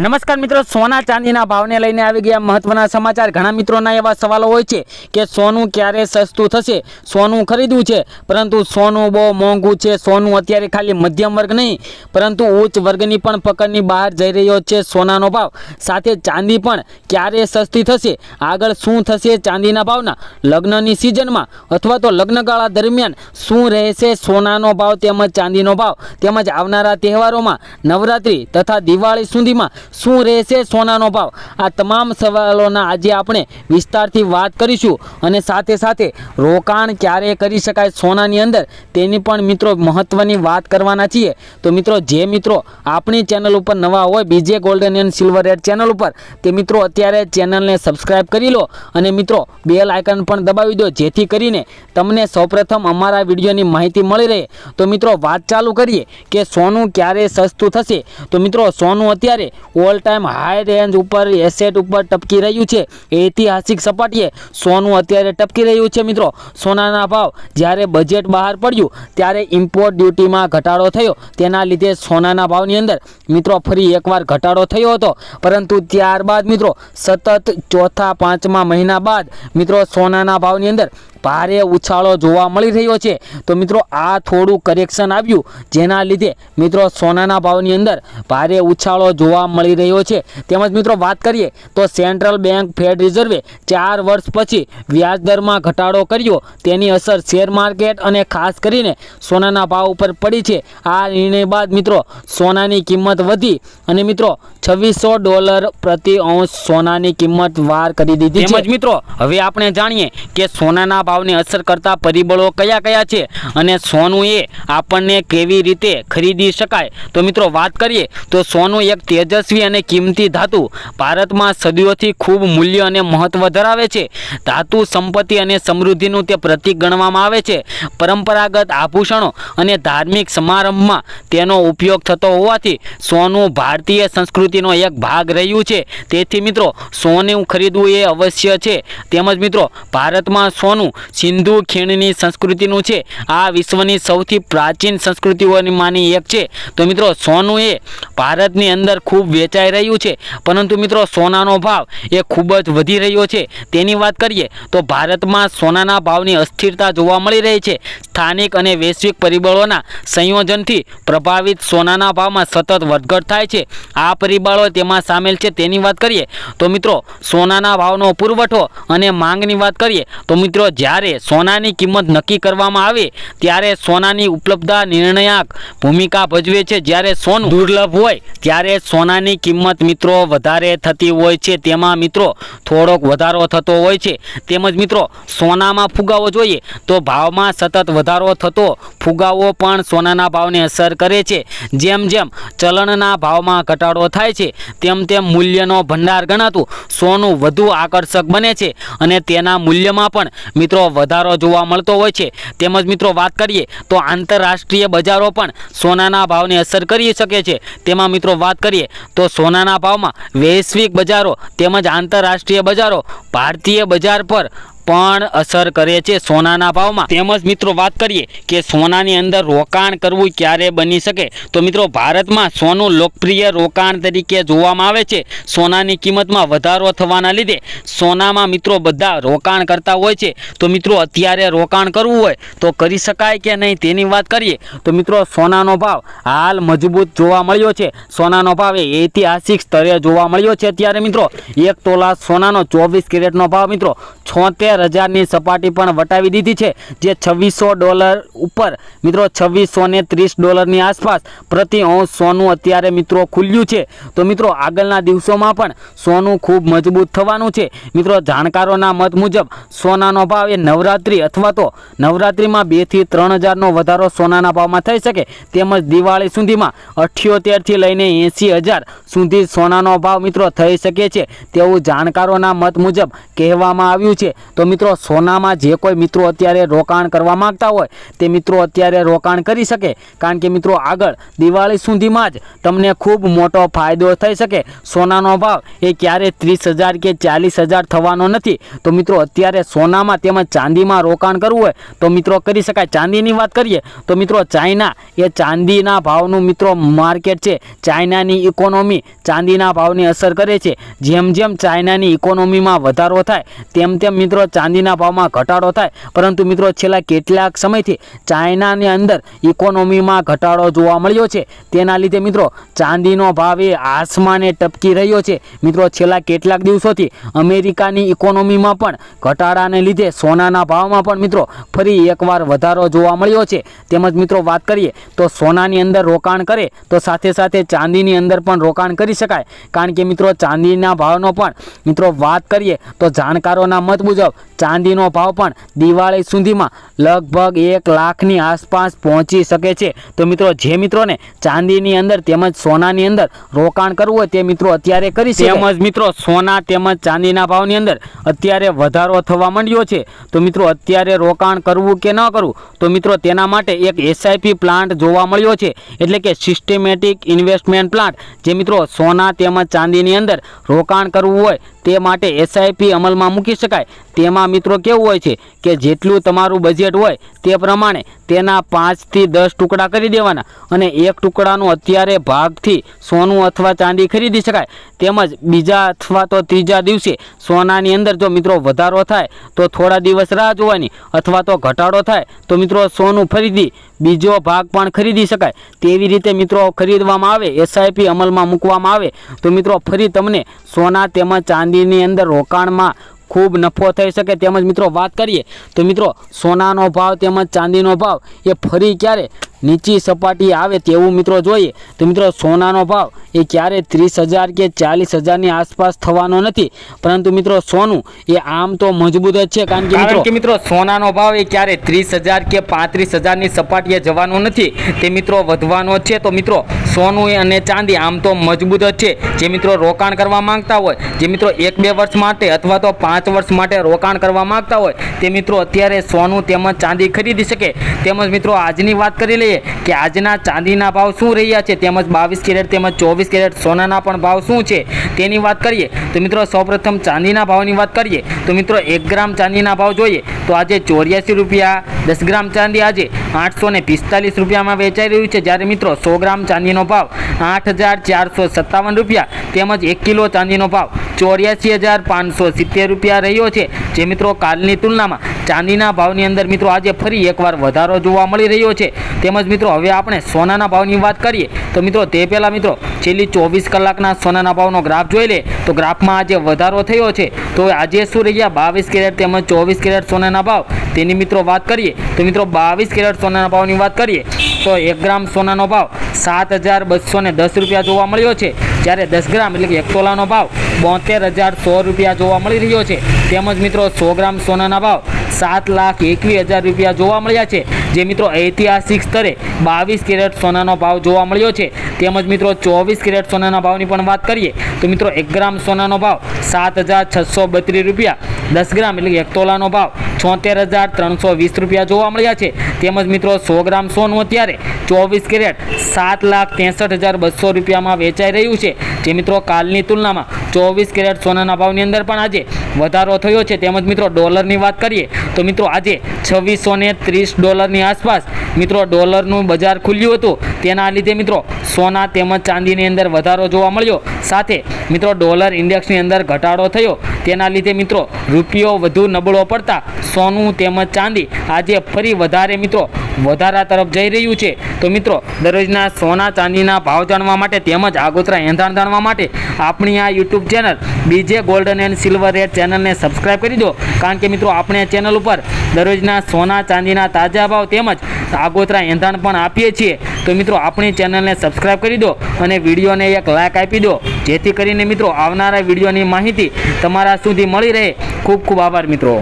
નમસ્કાર મિત્રો, સોના ચાંદીના ભાવને લઈને આવી ગયા મહત્વના સમાચાર. ઘણા મિત્રોના એવા સવાલો હોય છે કે સોનું ક્યારે સસ્તું થશે? સોનું ખરીદવું છે, પરંતુ સોનું બહુ મોંઘું છે. સોનું અત્યારે ખાલી મધ્યમ વર્ગ નહીં, પરંતુ ઉચ્ચ વર્ગની પણ પકડની બહાર જઈ રહ્યો છે સોનાનો ભાવ. સાથે ચાંદી પણ ક્યારે સસ્તી થશે? આગળ શું થશે ચાંદીના ભાવના? લગ્નની સિઝનમાં અથવા તો લગ્નગાળા દરમિયાન શું રહેશે સોનાનો ભાવ તેમજ ચાંદીનો ભાવ? તેમજ આવનારા તહેવારોમાં નવરાત્રિ તથા દિવાળી સુધીમાં શું રહેશે સોનાનો ભાવ? આ તમામ સવાલોના આજે આપણે વિસ્તારથી વાત કરીશું અને સાથે સાથે રોકાણ ક્યારે કરી શકાય સોનાની અંદર તેની પણ મિત્રો મહત્ત્વની વાત કરવાના છીએ. તો મિત્રો, જે મિત્રો આપણી ચેનલ ઉપર નવા હોય, બીજે golden and silver rate channel ઉપર, તે મિત્રો અત્યારે ચેનલને સબસ્ક્રાઈબ કરી લો અને મિત્રો બેલ આઇકન પણ દબાવી દો, જેથી કરીને તમને સૌપ્રથમ અમારા વિડીયોની માહિતી મળી રહે. તો મિત્રો, વાત ચાલુ કરીએ કે સોનું ક્યારે સસ્તું થશે? તો મિત્રો, સોનું અત્યારે ઓલ ટાઈમ હાઈ રેન્જ ઉપર એસેટ ઉપર ટપકી રહ્યું છે. ઐતિહાસિક સપાટીએ સોનું અત્યારે ટપકી રહ્યું છે મિત્રો. સોનાના ભાવ જ્યારે બજેટ બહાર પડ્યું, ત્યારે ઇમ્પોર્ટ ડ્યુટીમાં ઘટાડો થયો. તેના લીધે સોનાના ભાવની અંદર મિત્રો ફરી એકવાર ઘટાડો થયો હતો. પરંતુ ત્યારબાદ મિત્રો સતત ચોથા પાંચમા મહિના બાદ મિત્રો સોનાના ભાવની અંદર ભારે ઉછાળો જોવા મળી રહ્યો છે. તો મિત્રો, આ થોડું કરેક્શન આવ્યું. જેના લીધે મિત્રો, સોનાના ભાવની અંદર ભારે ઉછાળો જોવા મળી રહ્યો છે. તેમજ મિત્રો, વાત કરીએ તો સેન્ટ્રલ બેંક ફેડ રિઝર્વે ચાર વર્ષ પછી વ્યાજ દરમાં ઘટાડો કર્યો. તેની અસર શેર માર્કેટ અને ખાસ કરીને સોનાના ભાવ ઉપર પડી છે. આ નિર્ણય બાદ મિત્રો, સોનાની કિંમત વધી અને મિત્રો, છવ્વીસો ડોલર પ્રતિ અંશ સોનાની કિંમત વાર કરી દીધી તેમજ મિત્રો, હવે આપણે જાણીએ કે સોનાના ભાવને અસર કરતા પરિબળો કયા કયા છે અને સોનું એ આપણને કેવી રીતે ખરીદી શકાય? તો મિત્રો વાત કરીએ તો સોનું એક તેજસ્વી અને કિંમતી ધાતુ ભારતમાં સદીઓથી ખૂબ મૂલ્ય અને મહત્વ ધરાવે છે. ધાતુ સંપત્તિ અને સમૃદ્ધિનું તે પ્રતીક ગણવામાં આવે છે. પરંપરાગત આભૂષણો અને ધાર્મિક સમારંભમાં તેનો ઉપયોગ થતો હોવાથી સોનું ભારતીય સંસ્કૃતિનો એક ભાગ રહ્યું છે. તેથી મિત્રો સોનું ખરીદવું એ અવશ્ય છે. તેમજ મિત્રો ભારતમાં સોનું સિંધુ ખીણની સંસ્કૃતિનું છે. આ વિશ્વની સૌથી પ્રાચીન સંસ્કૃતિઓમાંની એક છે. તો મિત્રો, સોનું એ ભારતની અંદર ખૂબ વેચાઈ રહ્યું છે. પરંતુ મિત્રો, સોનાનો ભાવ એ ખૂબ જ વધી રહ્યો છે. તેની વાત કરીએ, તો ભારતમાં સોનાના ભાવની અસ્થિરતા જોવા મળી રહી છે. સ્થાનિક અને વૈશ્વિક પરિબળોના સંયોજનથી પ્રભાવિત સોનાના ભાવમાં સતત વધઘટ થાય છે. આ પરિબળો તેમાં સામેલ છે. તેની વાત કરીએ, તો મિત્રો, સોનાના ભાવનો પુરવઠો અને માંગની વાત કરીએ, તો મિત્રો જ્યારે સોનાની કિંમત નક્કી કરવામાં આવે, ત્યારે સોનાની ઉપલબ્ધતા નિર્ણાયક ભૂમિકા ભજવે છે. જ્યારે સોનું દુર્લભ હોય, ત્યારે સોનાની કિંમત મિત્રો વધારે થતી હોય છે. તેમાં મિત્રો થોડોક વધારો થતો હોય છે. તેમજ મિત્રો સોનામાં ફુગાવો જોઈએ, તો ભાવમાં સતત વધારો થતો ફુગાવો પણ સોનાના ભાવને અસર કરે છે. જેમ જેમ ચલણના ભાવમાં ઘટાડો થાય છે, તેમ તેમ મૂલ્યનો ભંડાર ગણાતું સોનું વધુ આકર્ષક બને છે. અને તેના મૂલ્યમાં પણ મિત્રો વધારો જોવા મળતો હોય છે. તેમજ મિત્રો વાત કરીએ તો આંતરરાષ્ટ્રીય બજારો પણ સોનાના ભાવને અસર કરી શકે છે. તેમાં મિત્રો વાત કરીએ તો સોનાના ભાવમાં વૈશ્વિક બજારો તેમજ આંતરરાષ્ટ્રીય બજારો ભારતીય બજાર પર પણ અસર કરે છે સોનાના ભાવમાં. તેમજ મિત્રો વાત કરીએ કે સોનાની અંદર રોકાણ કરવું ક્યારે બની શકે? તો મિત્રો ભારતમાં સોનું લોકપ્રિય રોકાણ તરીકે જોવામાં આવે છે. સોનાની કિંમતમાં વધારો થવાના લીધે સોનામાં મિત્રો બધા રોકાણ કરતા હોય છે. તો મિત્રો અત્યારે રોકાણ કરવું હોય તો કરી શકાય કે નહીં તેની વાત કરીએ. તો મિત્રો સોનાનો ભાવ હાલ મજબૂત જોવા મળ્યો છે. સોનાનો ભાવ એ ઐતિહાસિક સ્તરે જોવા મળ્યો છે અત્યારે મિત્રો. એક તોલા સોનાનો ચોવીસ કેરેટનો ભાવ મિત્રો છોતેર હજારની સપાટી પણ વટાવી દીધી છે, જે છવ્વીસો ડોલર ઉપર. મિત્રો, છવ્વીસો ને ત્રીસ ડોલરની આસપાસ પ્રતિ અંશ સોનું અત્યારે મિત્રો ખુલ્યું છે. તો મિત્રો, આગળના દિવસોમાં પણ સોનું ખૂબ મજબૂત થવાનું છે. મિત્રો, જાણકારોના મત મુજબ, સોનાનો ભાવ એ નવરાત્રિ અથવા તો નવરાત્રિમાં બેથી ત્રણ હજારનો વધારો સોનાના ભાવમાં થઈ શકે. તેમજ દિવાળી સુધીમાં અઠ્યોતેરથી લઈને એંસી હજાર સુધી સોનાનો ભાવ મિત્રો થઈ શકે છે. તેવું જાણકારોના મત મુજબ કહેવામાં આવ્યું છે. તો મિત્રો, સોનામાં જે કોઈ મિત્રો અત્યારે રોકાણ કરવા માંગતા હોય, તે મિત્રો અત્યારે રોકાણ કરી શકે. કારણ કે મિત્રો, આગળ દિવાળી સુધીમાં જ તમને ખૂબ મોટો ફાયદો થઈ શકે. સોનાનો ભાવ એ ક્યારે ત્રીસ હજાર કે ચાલીસ હજાર થવાનો નથી. તો મિત્રો, અત્યારે સોનામાં તેમજ ચાંદીમાં રોકાણ કરવું હોય, તો મિત્રો કરી શકાય. ચાંદીની વાત કરીએ, તો મિત્રો, ચાઇના એ ચાંદીના ભાવનું મિત્રો માર્કેટ છે. ચાઇનાની ઇકોનોમી ચાંદીના ભાવની અસર કરે છે. જેમ જેમ ચાઇનાની ઇકોનોમીમાં વધારો થાય, તેમ તેમ મિત્રો ચાંદીના ભાવમાં ઘટાડો થાય. પરંતુ મિત્રો, છેલ્લા કેટલાક સમયથી ચાઇનાની અંદર ઇકોનોમીમાં ઘટાડો જોવા મળ્યો છે. તેના લીધે મિત્રો, ચાંદીનો ભાવ એ આસમાને ટપકી રહ્યો છે. મિત્રો, છેલ્લા કેટલાક દિવસોથી અમેરિકાની ઇકોનોમીમાં પણ ઘટાડાને લીધે સોનાના ભાવમાં પણ મિત્રો, ફરી એકવાર વધારો જોવા મળ્યો છે. તેમજ મિત્રો, વાત કરીએ તો સોનાની અંદર રોકાણ કરે, તો સાથે સાથે ચાંદીની અંદર પણ રોકાણ કરી શકાય. કારણ કે મિત્રો, ચાંદીના ભાવનો પણ મિત્રો, વાત કરીએ તો જાણકારોના મત મુજબ ચાંદીનો ભાવ પણ દિવાળી સુધીમાં લગભગ એક લાખની આસપાસ પહોંચી શકે છે. તો મિત્રો, જે મિત્રોને ચાંદીની અંદર તેમજ સોનાની અંદર રોકાણ કરવું હોય તે મિત્રો અત્યારે કરી છે તેમજ મિત્રો, સોના તેમજ ચાંદીના ભાવની અંદર અત્યારે વધારો થવા માંડ્યો છે. તો મિત્રો, અત્યારે રોકાણ કરવું કે ન કરવું? તો મિત્રો, તેના માટે એક એસઆઈપી પ્લાન્ટ જોવા મળ્યો છે. એટલે કે સિસ્ટેમેટિક ઇન્વેસ્ટમેન્ટ પ્લાન્ટ જે મિત્રો સોના તેમજ ચાંદીની અંદર રોકાણ કરવું હોય તે માટે એસઆઈપી અમલમાં મૂકી શકાય. તેમાં મિત્રો કેવું હોય છે કે જેટલું તમારું બજેટ હોય તે પ્રમાણે તેના પાંચથી દસ ટુકડા કરી દેવાના અને એક ટુકડાનું અત્યારે ભાગથી સોનું અથવા ચાંદી ખરીદી શકાય. તેમજ બીજા અથવા તો ત્રીજા દિવસે સોનાની અંદર જો મિત્રો વધારો થાય તો થોડા દિવસ રાહ જોવાની અથવા તો ઘટાડો થાય તો મિત્રો સોનું ફરીથી બીજો ભાગ પણ ખરીદી શકાય. તેવી રીતે મિત્રો ખરીદવામાં આવે એસઆઈપી અમલમાં મૂકવામાં આવે તો મિત્રો ફરી તમને સોના તેમજ ચાંદીની અંદર રોકાણમાં ખૂબ નફો થઈ શકે. તેમજ મિત્રો વાત કરીએ તો મિત્રો સોનાનો ભાવ તેમજ ચાંદીનો ભાવ એ ફરી ક્યારે નીચી સપાટી આવે તેવું મિત્રો જોઈએ તો મિત્રો સોનાનો ભાવ એ ક્યારે ત્રીસ હજાર કે ચાલીસ હજારની આસપાસ થવાનો નથી. પરંતુ મિત્રો સોનું એ આમ તો મજબૂત જ છે કારણ કે મિત્રો કે મિત્રો સોનાનો ભાવ એ ક્યારે ત્રીસ હજાર કે પાંત્રીસ હજારની સપાટીએ જવાનો નથી તે મિત્રો વધવાનો છે. તો મિત્રો સોનું અને ચાંદી આમ તો મજબૂત જ છે. જે મિત્રો રોકાણ કરવા માંગતા હોય જે મિત્રો એક બે વર્ષ માટે અથવા તો પાંચ વર્ષ માટે રોકાણ કરવા માંગતા હોય તે મિત્રો અત્યારે સોનું તેમજ ચાંદી ખરીદી શકે. તેમજ મિત્રો આજની વાત કરી લઈએ કે આજના ચાંદીના ભાવ શું રહ્યા છે? તેમજ બાવીસ કેરેટ તેમજ ચોવીસ કેરેટ સોનાના પણ ભાવ શું છે? તેની વાત કરીએ તો મિત્રો સૌપ્રથમ ચાંદીના ભાવની વાત કરીએ તો મિત્રો એક ગ્રામ ચાંદીના ભાવ જોઈએ તો આજે ચોર્યાસી રૂપિયા, દસ ગ્રામ ચાંદી આજે આઠસો ને પિસ્તાલીસ રૂપિયામાં વેચાઈ રહ્યું છે. જ્યારે મિત્રો સો ગ્રામ ચાંદીનો ભાવ આઠ હજાર ચારસો સત્તાવન રૂપિયા તેમજ એક કિલો ચાંદીનો ભાવ ચોર્યાસી હજાર પાંચસો સિત્તેર રૂપિયા રહ્યો છે. જે મિત્રો કાલની તુલનામાં ચાંદીના ભાવની અંદર મિત્રો આજે ફરી એકવાર વધારો જોવા મળી રહ્યો છે. તેમજ મિત્રો, હવે આપણે સોનાના ભાવની વાત કરીએ, તો મિત્રો તે પહેલાં મિત્રો, છેલ્લી ચોવીસ કલાકના સોનાના ભાવનો ગ્રાફ જોઈ લે, તો ગ્રાફમાં આજે વધારો થયો છે. તો આજે શું રહ્યા બાવીસ કેરેટ તેમજ ચોવીસ કેરેટ સોનાના ભાવ. તેની મિત્રો વાત કરીએ, તો મિત્રો બાવીસ કેરેટ સોનાના ભાવની વાત કરીએ, તો એક ગ્રામ સોનાનો ભાવ સાત હજાર બસો ને દસ રૂપિયા જોવા મળ્યો છે. જ્યારે દસ ગ્રામ એટલે કે એક તોલાનો ભાવ બોતેર હજાર સો રૂપિયા જોવા મળી રહ્યો છે. તેમજ મિત્રો સો ગ્રામ સોનાના ભાવ સાત લાખ એકવીસ હજાર રૂપિયા જોવા મળ્યા છે. જે મિત્રો ઐતિહાસિક સ્તરે બાવીસ કેરેટ સોનાનો ભાવ જોવા મળ્યો છે. તેમજ મિત્રો ચોવીસ કેરેટ સોનાના ભાવની પણ વાત કરીએ, તો મિત્રો એક ગ્રામ સોનાનો ભાવ સાત હજાર છસો બત્રીસ રૂપિયા, દસ ગ્રામ એટલે એક તોલાનો ભાવ છોતેર હજાર ત્રણસો વીસ રૂપિયા જોવા મળ્યા છે. તેમજ મિત્રો સો ગ્રામ સોનું અત્યારે ચોવીસ કેરેટ સાત લાખ ત્રેસઠ હજાર બસો રૂપિયામાં વેચાઈ રહ્યું છે. જે મિત્રો કાલની તુલનામાં ચોવીસ કેરેટ સોનાના ભાવની અંદર પણ આજે વધારો થયો છે. તેમજ મિત્રો ડોલરની વાત કરીએ તો મિત્રો આજે છવ્વીસો ને ત્રીસ ડોલરની આસપાસ મિત્રો ડોલરનું બજાર ખુલ્યું હતું. તેના લીધે મિત્રો સોના તેમજ ચાંદીની અંદર વધારો જોવા મળ્યો. સાથે મિત્રો ડોલર ઇન્ડેક્સની અંદર ઘટાડો થયો. તેના લીધે મિત્રો રૂપિયો વધુ નબળો પડતા સોનું તેમજ ચાંદી આજે ફરી વધારે મિત્રો વધારા તરફ જઈ રહ્યું છે. તો મિત્રો, દરરોજના સોના, ચાંદીના ભાવ જાણવા માટે તેમજ આગોતરા એંધાણ જાણવા માટે આપણી આ યુટ્યુબ ચેનલ બીજે ગોલ્ડન એન્ડ સિલ્વર રેડ ચેનલને સબસ્ક્રાઈબ કરી દો. કારણ કે મિત્રો, આપણે ચેનલ ઉપર દરરોજના સોના, ચાંદીના તાજા ભાવ તેમજ આગોતરા એંધાણ પણ આપીએ છીએ. તો મિત્રો, આપણી ચેનલને સબસ્ક્રાઈબ કરી દો અને વિડીયોને એક લાઇક આપી દો. જેથી કરીને મિત્રો, આવનારા વિડીયોની માહિતી તમારા સુધી મળી રહે. ખૂબ ખૂબ આભાર મિત્રો.